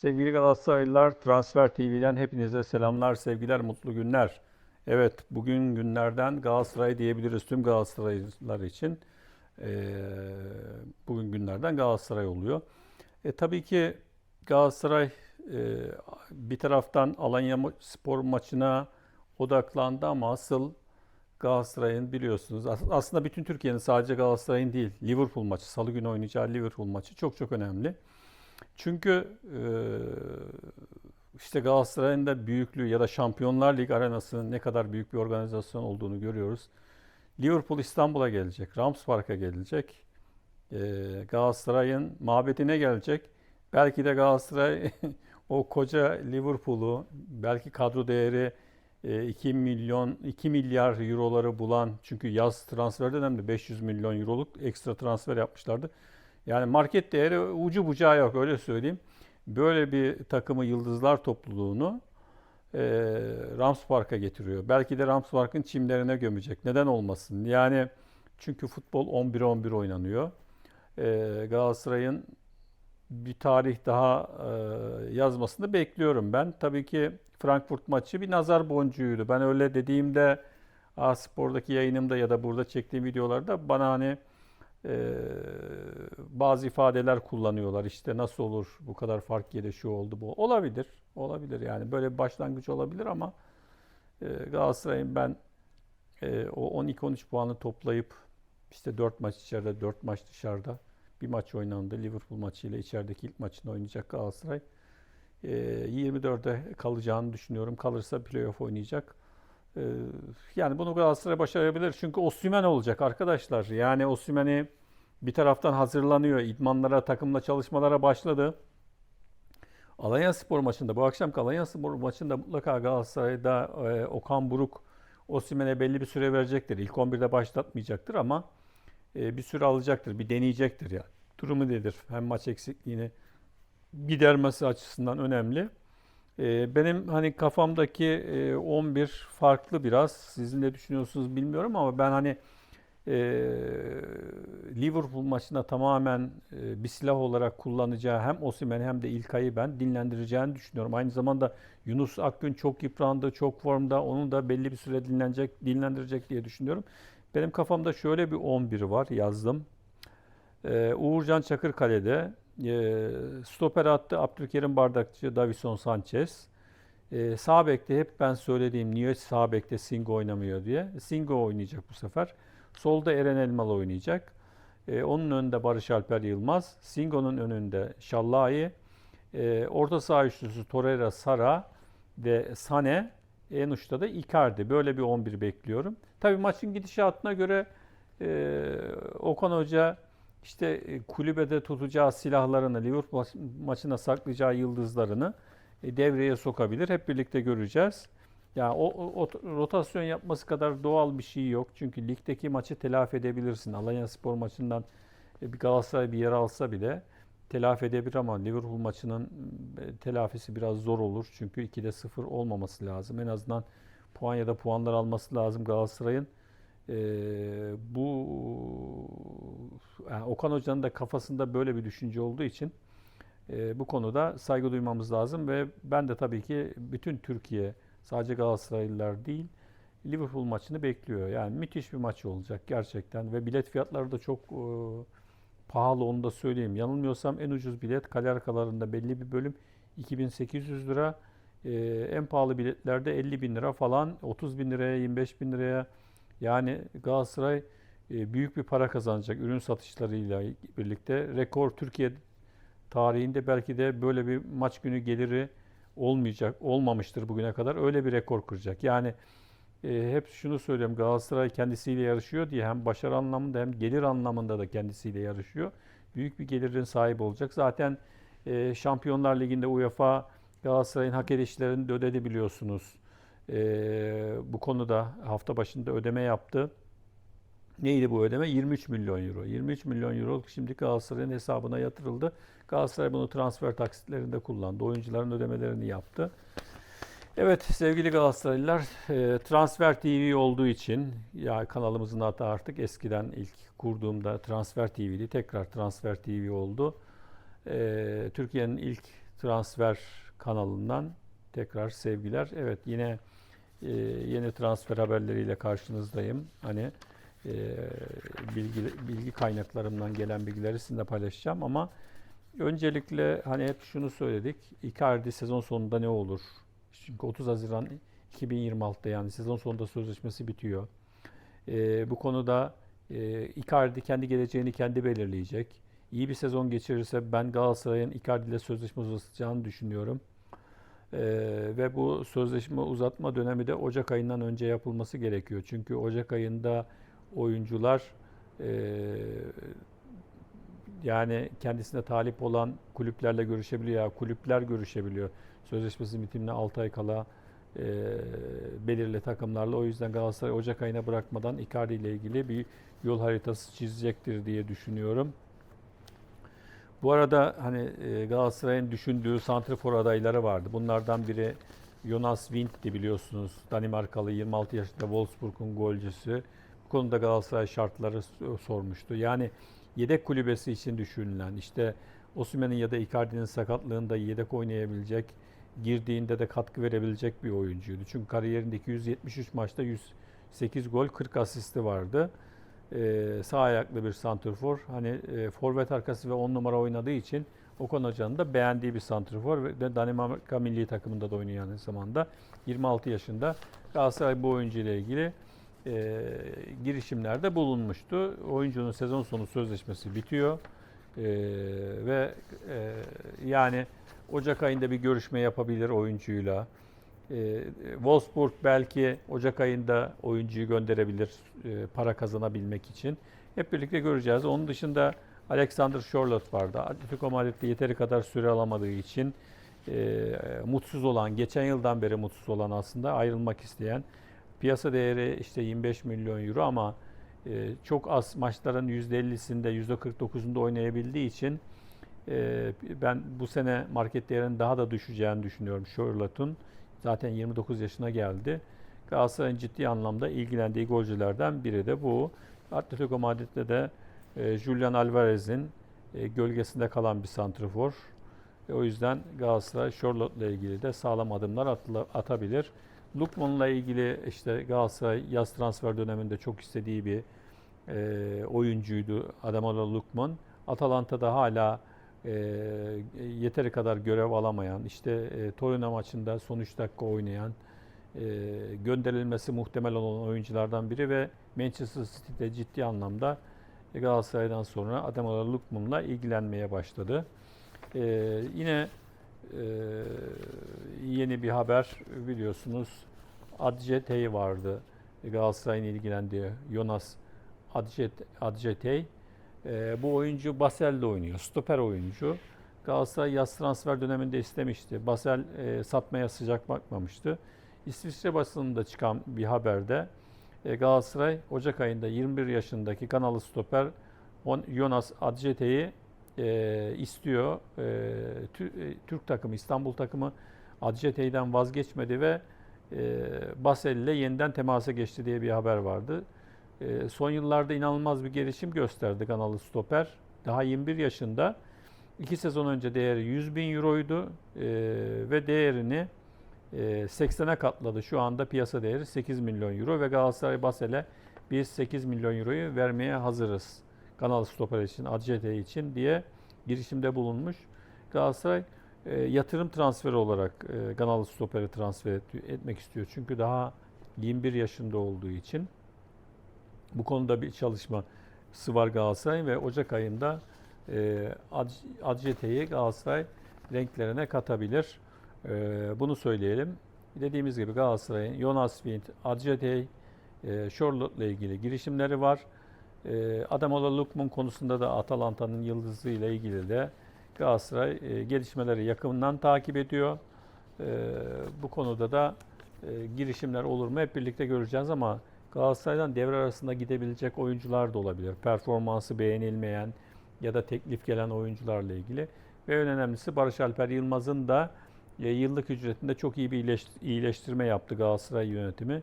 Sevgili Galatasaraylılar, Transfer TV'den hepinize selamlar, sevgiler, mutlu günler. Evet, bugün günlerden Galatasaray diyebiliriz tüm Galatasaraylılar için. Ee, bugün günlerden Galatasaray oluyor. E, tabii ki Galatasaray e, bir taraftan Alanya spor maçına odaklandı ama asıl Galatasaray'ın biliyorsunuz as- aslında bütün Türkiye'nin sadece Galatasaray'ın değil Liverpool maçı, Salı günü oynayacağı Liverpool maçı çok çok önemli. Çünkü işte Galatasaray'ın da büyüklüğü ya da Şampiyonlar Ligi arenasının ne kadar büyük bir organizasyon olduğunu görüyoruz. Liverpool İstanbul'a gelecek, Rams Park'a gelecek, Galatasaray'ın mabedine gelecek. Belki de Galatasaray o koca Liverpool'u, belki kadro değeri e, 2 milyon, 2 milyar euroları bulan, çünkü yaz transfer döneminde 500 milyon euroluk ekstra transfer yapmışlardı. Yani market değeri ucu bucağı yok öyle söyleyeyim. Böyle bir takımı yıldızlar topluluğunu e, Rams getiriyor. Belki de Rams Park'ın çimlerine gömecek. Neden olmasın? Yani çünkü futbol 11'e 11 oynanıyor. E, Galatasaray'ın bir tarih daha e, yazmasını bekliyorum ben. Tabii ki Frankfurt maçı bir nazar boncuğuydu. Ben öyle dediğimde A Spor'daki yayınımda ya da burada çektiğim videolarda bana hani ee, bazı ifadeler kullanıyorlar. İşte nasıl olur bu kadar fark yedi şu oldu bu. Olabilir. Olabilir yani böyle bir başlangıç olabilir ama e, Galatasaray'ın ben e, o 12-13 puanı toplayıp işte 4 maç içeride 4 maç dışarıda bir maç oynandı. Liverpool maçıyla içerideki ilk maçını oynayacak Galatasaray. E, 24'e kalacağını düşünüyorum. Kalırsa playoff oynayacak. Ee, Yani bunu Galatasaray başarabilir. Çünkü Osimhen olacak arkadaşlar. Yani Osimhen'i bir taraftan hazırlanıyor. İdmanlara, takımla çalışmalara başladı. Alanyaspor maçında, bu akşamki Alanyaspor maçında mutlaka Galatasaray'da e, Okan Buruk Osimhen'e belli bir süre verecektir. İlk 11'de başlatmayacaktır ama e, bir süre alacaktır, bir deneyecektir ya. Durumu nedir? Hem maç eksikliğini gidermesi açısından önemli. Ee, Benim hani kafamdaki e, 11 farklı biraz. Sizin ne düşünüyorsunuz bilmiyorum ama ben hani e, Liverpool maçında tamamen e, bir silah olarak kullanacağı hem Osimhen hem de İlkay'ı ben dinlendireceğini düşünüyorum. Aynı zamanda Yunus Akgün çok yıprandı, çok formda. Onu da belli bir süre dinlenecek, dinlendirecek diye düşünüyorum. Benim kafamda şöyle bir 11 var yazdım. Ee, Uğurcan Çakırkale'de e, stoper attı Abdülkerim Bardakçı, Davison Sanchez. E, sağ bekte hep ben söylediğim niye sağ bekte Singo oynamıyor diye. Singo oynayacak bu sefer. Solda Eren Elmalı oynayacak. E, onun önünde Barış Alper Yılmaz. Singo'nun önünde Şallahi. E, orta saha üçlüsü Torreira, Sara ve Sane. En uçta da Icardi. Böyle bir 11 bekliyorum. Tabii maçın gidişatına göre e, Okan Hoca işte e, kulübede tutacağı silahlarını, Liverpool maç- maçına saklayacağı yıldızlarını e, devreye sokabilir. Hep birlikte göreceğiz. Yani o, o- rotasyon yapması kadar doğal bir şey yok. Çünkü ligdeki maçı telafi edebilirsin. Alanyaspor maçından e, bir Galatasaray bir yer alsa bile telafi edebilir ama Liverpool maçının e, telafisi biraz zor olur. Çünkü 2'de 0 olmaması lazım. En azından puan ya da puanlar alması lazım Galatasaray'ın. Ee, bu yani Okan Hoca'nın da kafasında böyle bir düşünce olduğu için e, bu konuda saygı duymamız lazım ve ben de tabii ki bütün Türkiye sadece Galatasaraylılar değil Liverpool maçını bekliyor. Yani müthiş bir maç olacak gerçekten ve bilet fiyatları da çok e, pahalı onu da söyleyeyim. Yanılmıyorsam en ucuz bilet kale arkalarında belli bir bölüm 2800 lira. E, en pahalı biletlerde 50 bin lira falan 30 bin liraya 25 bin liraya yani Galatasaray e, büyük bir para kazanacak ürün satışlarıyla birlikte. Rekor Türkiye tarihinde belki de böyle bir maç günü geliri olmayacak, olmamıştır bugüne kadar. Öyle bir rekor kıracak. Yani e, hep şunu söylüyorum Galatasaray kendisiyle yarışıyor diye hem başarı anlamında hem gelir anlamında da kendisiyle yarışıyor. Büyük bir gelirin sahibi olacak. Zaten e, Şampiyonlar Ligi'nde UEFA Galatasaray'ın hak edişlerini de ödedi biliyorsunuz. E, bu konuda hafta başında ödeme yaptı. Neydi bu ödeme? 23 milyon euro. 23 milyon euro şimdi Galatasaray'ın hesabına yatırıldı. Galatasaray bunu transfer taksitlerinde kullandı. Oyuncuların ödemelerini yaptı. Evet sevgili Galatasaraylılar, e, Transfer TV olduğu için ya kanalımızın adı artık eskiden ilk kurduğumda Transfer TV'di. Tekrar Transfer TV oldu. E, Türkiye'nin ilk transfer kanalından tekrar sevgiler. Evet yine e, yeni transfer haberleriyle karşınızdayım. Hani e, bilgi bilgi kaynaklarımdan gelen bilgileri sizinle paylaşacağım ama öncelikle hani hep şunu söyledik. Icardi sezon sonunda ne olur? Çünkü 30 Haziran 2026'da yani sezon sonunda sözleşmesi bitiyor. E, bu konuda e, Icardi kendi geleceğini kendi belirleyecek. İyi bir sezon geçirirse ben Galatasaray'ın Icardi ile sözleşme uzatacağını düşünüyorum. Ee, ve bu sözleşme uzatma dönemi de Ocak ayından önce yapılması gerekiyor. Çünkü Ocak ayında oyuncular e, yani kendisine talip olan kulüplerle görüşebiliyor. kulüpler görüşebiliyor. Sözleşmesi bitimine 6 ay kala e, belirli takımlarla. O yüzden Galatasaray Ocak ayına bırakmadan Icardi ile ilgili bir yol haritası çizecektir diye düşünüyorum. Bu arada hani Galatasaray'ın düşündüğü santrifor adayları vardı. Bunlardan biri Jonas Windt'ti biliyorsunuz. Danimarkalı 26 yaşında Wolfsburg'un golcüsü. Konuda Galatasaray şartları sormuştu. Yani yedek kulübesi için düşünülen işte Osimhen'in ya da Icardi'nin sakatlığında yedek oynayabilecek, girdiğinde de katkı verebilecek bir oyuncuydu. Çünkü kariyerindeki 173 maçta 108 gol, 40 asisti vardı e, sağ ayaklı bir santrfor. Hani e, forvet arkası ve 10 numara oynadığı için Okan Hoca'nın da beğendiği bir santrfor ve Danimarka milli takımında da oynuyor aynı zamanda. 26 yaşında Galatasaray bu oyuncu ile ilgili e, girişimlerde bulunmuştu. Oyuncunun sezon sonu sözleşmesi bitiyor. E, ve e, yani Ocak ayında bir görüşme yapabilir oyuncuyla. E, Wolfsburg belki Ocak ayında oyuncuyu gönderebilir e, para kazanabilmek için. Hep birlikte göreceğiz. Onun dışında Alexander Charlotte vardı. Atletico Madrid'de yeteri kadar süre alamadığı için e, mutsuz olan, geçen yıldan beri mutsuz olan aslında ayrılmak isteyen. Piyasa değeri işte 25 milyon euro ama e, çok az maçların %50'sinde, %49'unda oynayabildiği için e, ben bu sene market değerinin daha da düşeceğini düşünüyorum Charlotte'un. Zaten 29 yaşına geldi. Galatasaray'ın ciddi anlamda ilgilendiği golcülerden biri de bu. Atletico Madrid'de de e, Julian Alvarez'in e, gölgesinde kalan bir santrfor. E, o yüzden Galatasaray Charlotte'la ilgili de sağlam adımlar atla, atabilir. Lukman'la ilgili işte Galatasaray yaz transfer döneminde çok istediği bir e, oyuncuydu Adamola Lukman. Atalanta'da hala e, yeteri kadar görev alamayan, işte e, Torino maçında son 3 dakika oynayan, e, gönderilmesi muhtemel olan oyunculardan biri ve Manchester City'de ciddi anlamda Galatasaray'dan sonra Ademola Lookman'la ilgilenmeye başladı. E, yine e, yeni bir haber biliyorsunuz. Adjetey vardı. Galatasaray'ın ilgilendiği Jonas Adjetey. E, bu oyuncu Basel'de oynuyor. Stoper oyuncu. Galatasaray yaz transfer döneminde istemişti. Basel e, satmaya sıcak bakmamıştı. İsviçre basınında çıkan bir haberde e, Galatasaray Ocak ayında 21 yaşındaki kanalı stoper Jonas Adjete'yi e, istiyor. E, e, Türk takımı, İstanbul takımı Adjete'den vazgeçmedi ve e, Basel ile yeniden temasa geçti diye bir haber vardı. E, son yıllarda inanılmaz bir gelişim gösterdi kanalı stoper. Daha 21 yaşında. 2 sezon önce değeri 100 bin euroydu e, ve değerini e, 80'e katladı. Şu anda piyasa değeri 8 milyon euro ve Galatasaray Basel'e biz 8 milyon euroyu vermeye hazırız. Kanal stoper için, ACT için diye girişimde bulunmuş. Galatasaray e, yatırım transferi olarak e, Kanal stoperi transfer et, etmek istiyor. Çünkü daha 21 yaşında olduğu için. Bu konuda bir çalışması var Galatasaray ve Ocak ayında e, Adjete'yi Galatasaray renklerine katabilir. E, bunu söyleyelim. Dediğimiz gibi Galatasaray'ın Jonas Wind, Adjetey, e, Charlotte ile ilgili girişimleri var. E, Adamola Lukman konusunda da Atalanta'nın yıldızı ile ilgili de Galatasaray e, gelişmeleri yakından takip ediyor. E, bu konuda da e, girişimler olur mu hep birlikte göreceğiz ama Galatasaray'dan devre arasında gidebilecek oyuncular da olabilir. Performansı beğenilmeyen ya da teklif gelen oyuncularla ilgili. Ve en önemlisi Barış Alper Yılmaz'ın da e, yıllık ücretinde çok iyi bir iyileştirme yaptı Galatasaray yönetimi.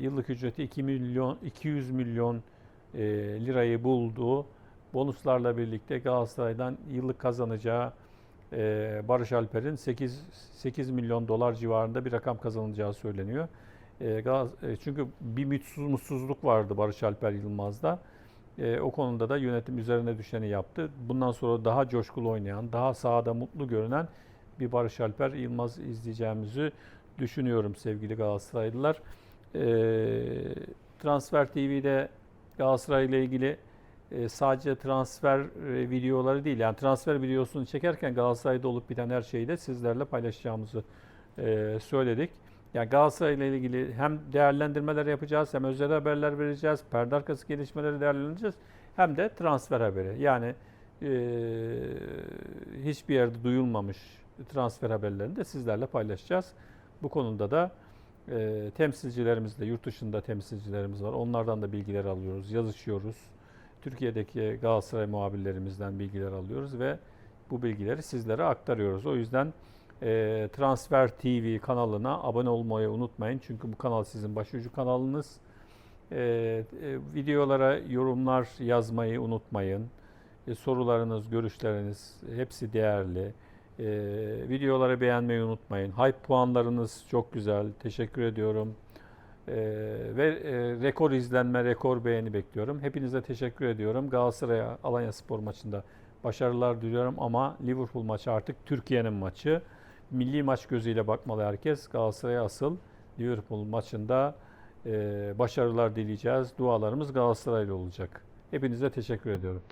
Yıllık ücreti 2 milyon 200 milyon e, lirayı buldu. Bonuslarla birlikte Galatasaray'dan yıllık kazanacağı e, Barış Alper'in 8 8 milyon dolar civarında bir rakam kazanacağı söyleniyor. E, Gaz- e, çünkü bir mutsuz, mutsuzluk vardı Barış Alper Yılmaz'da. E, o konuda da yönetim üzerine düşeni yaptı. Bundan sonra daha coşkulu oynayan, daha sahada mutlu görünen bir Barış Alper Yılmaz izleyeceğimizi düşünüyorum sevgili Galatasaraylılar. E, Transfer TV'de Galatasaray ile ilgili e, sadece transfer e, videoları değil yani transfer videosunu çekerken Galatasaray'da olup biten her şeyi de sizlerle paylaşacağımızı e, söyledik. Yani Galatasaray ile ilgili hem değerlendirmeler yapacağız hem özel haberler vereceğiz, perde arkası gelişmeleri değerlendireceğiz hem de transfer haberi. Yani e, hiçbir yerde duyulmamış transfer haberlerini de sizlerle paylaşacağız. Bu konuda da e, temsilcilerimiz de yurt dışında temsilcilerimiz var. Onlardan da bilgiler alıyoruz, yazışıyoruz. Türkiye'deki Galatasaray muhabirlerimizden bilgiler alıyoruz ve bu bilgileri sizlere aktarıyoruz. O yüzden e, Transfer TV kanalına abone olmayı unutmayın. Çünkü bu kanal sizin başucu kanalınız. E, e, videolara yorumlar yazmayı unutmayın. E, sorularınız, görüşleriniz hepsi değerli. E, videoları beğenmeyi unutmayın. Hype puanlarınız çok güzel. Teşekkür ediyorum. E, ve e, rekor izlenme, rekor beğeni bekliyorum. Hepinize teşekkür ediyorum. Galatasaray'a Alanya Spor maçında başarılar diliyorum ama Liverpool maçı artık Türkiye'nin maçı. Milli maç gözüyle bakmalı herkes. Galatasaray'a asıl Liverpool maçında e, başarılar dileyeceğiz. Dualarımız Galatasaray'la olacak. Hepinize teşekkür ediyorum.